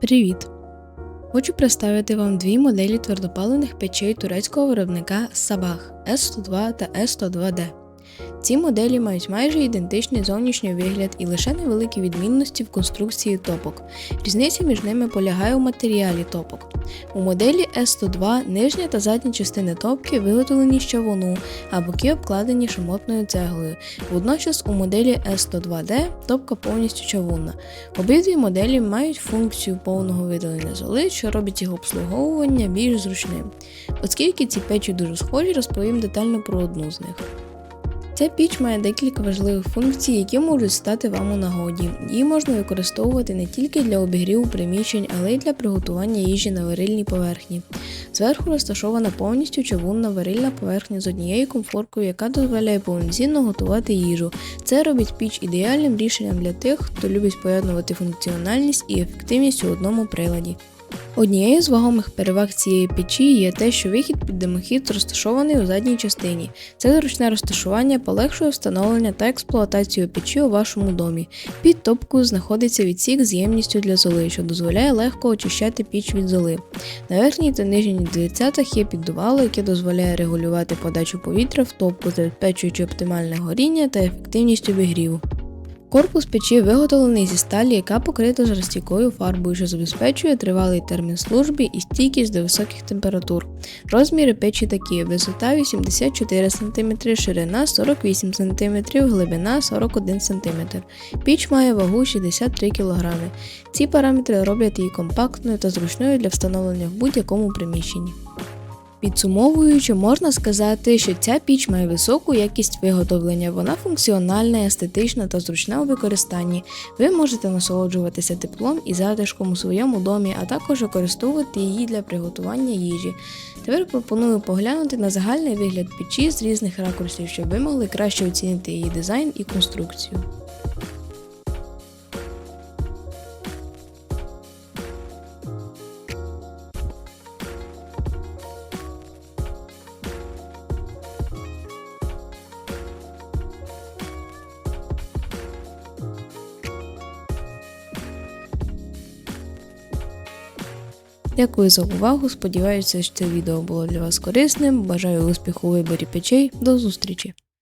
Привіт! Хочу представити вам дві моделі твердопаливних печей турецького виробника Sabah S102 та S102D. Ці моделі мають майже ідентичний зовнішній вигляд і лише невеликі відмінності в конструкції топок. Різниця між ними полягає у матеріалі топок. У моделі S102 нижня та задня частини топки виготовлені з чавуну, а боки обкладені шамотною цеглою. Водночас у моделі S102D топка повністю чавунна. Обидві моделі мають функцію повного видалення золи, що робить їх обслуговування більш зручним. Оскільки ці печі дуже схожі, розповім детально про одну з них. Ця піч має декілька важливих функцій, які можуть стати вам у нагоді. Її можна використовувати не тільки для обігріву приміщень, але й для приготування їжі на варильній поверхні. Зверху розташована повністю чавунна варильна поверхня з однією комфоркою, яка дозволяє повноцінно готувати їжу. Це робить піч ідеальним рішенням для тих, хто любить поєднувати функціональність і ефективність у одному приладі. Однією з вагомих переваг цієї печі є те, що вихід під димохід розташований у задній частині. Це зручне розташування полегшує встановлення та експлуатацію печі у вашому домі. Під топкою знаходиться відсік з ємністю для золи, що дозволяє легко очищати піч від золи. На верхній та нижній дверцятах є піддувало, яке дозволяє регулювати подачу повітря в топку, забезпечуючи оптимальне горіння та ефективність обігріву. Корпус печі виготовлений зі сталі, яка покрита жорстокою фарбою, що забезпечує тривалий термін служби і стійкість до високих температур. Розміри печі такі: висота 84 см, ширина 48 см, глибина 41 см. Піч має вагу 63 кг. Ці параметри роблять її компактною та зручною для встановлення в будь-якому приміщенні. Підсумовуючи, можна сказати, що ця піч має високу якість виготовлення, вона функціональна, естетична та зручна у використанні. Ви можете насолоджуватися теплом і затишком у своєму домі, а також використовувати її для приготування їжі. Тепер пропоную поглянути на загальний вигляд печі з різних ракурсів, щоб ви могли краще оцінити її дизайн і конструкцію. Дякую за увагу. Сподіваюся, що це відео було для вас корисним. Бажаю успіху у виборі печей. До зустрічі!